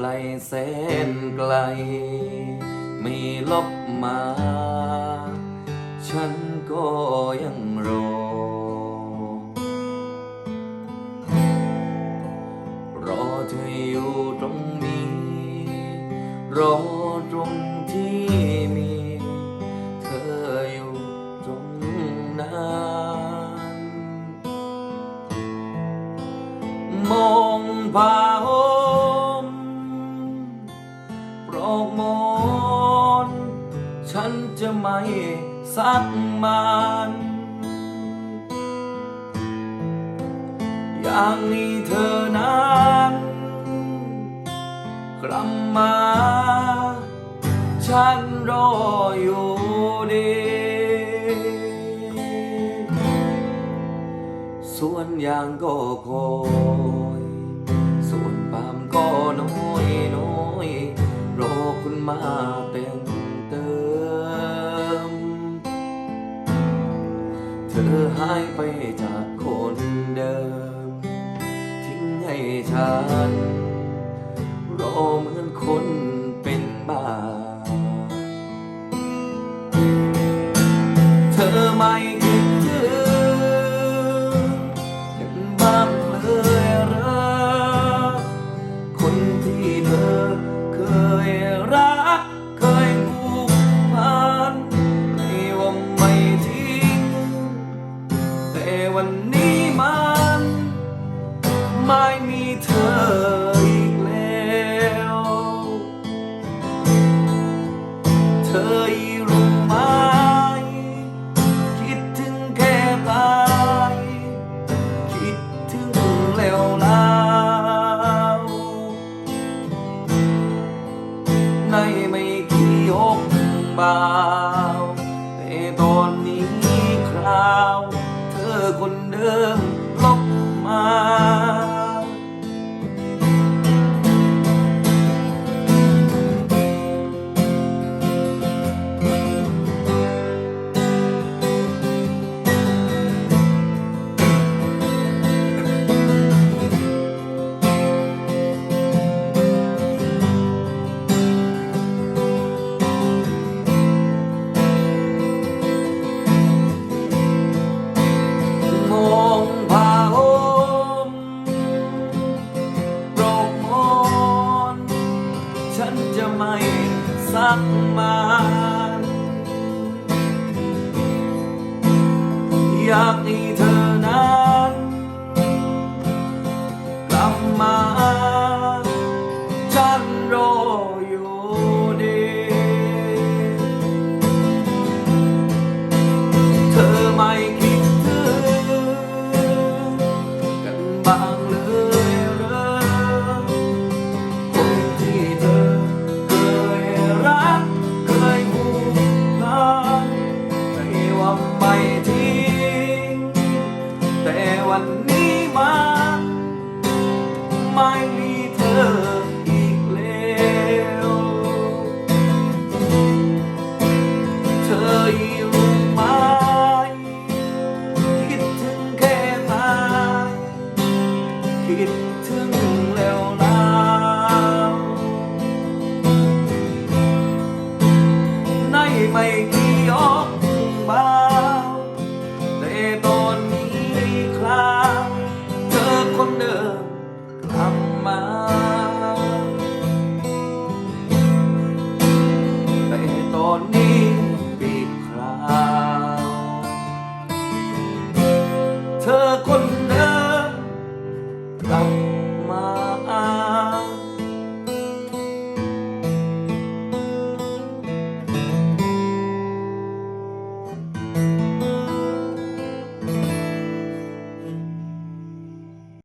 กลแสนไกล ไม่ลบมา ฉันก็ยังรอ รอเธออยู่ตรงนี้ รอตรงที่มี เธออยู่ตรงนั้นมองผ้า จะไม่ซักมันอย่างนี้เธอนั้นกลับมา ฉันรออยู่ดี ส่วนยางก็คอยส่วนปามก็น้อยน้อยรอคุณมาเต็ม หายไปจากคนเดิม ทิ้งให้ฉันรอเหมือนคนเป็นบ้า เธอไม่คิดถึงกันบ้างเลยเหรอคนที่เธอเคยรัก ไม่มีเธออีกแล้ว เธอรู้ไหมคิดถึงแค่ตายคิดถึงแล้วแล้วในไม่กี่ยกบ่าวแต่ตอนนี้คราว เธอคนเดิม อย คนนี้มา ไม่มีเธออีกแล้วเธออยู่ไหมคิดถึงแค่ไหนคิดถึง 的滚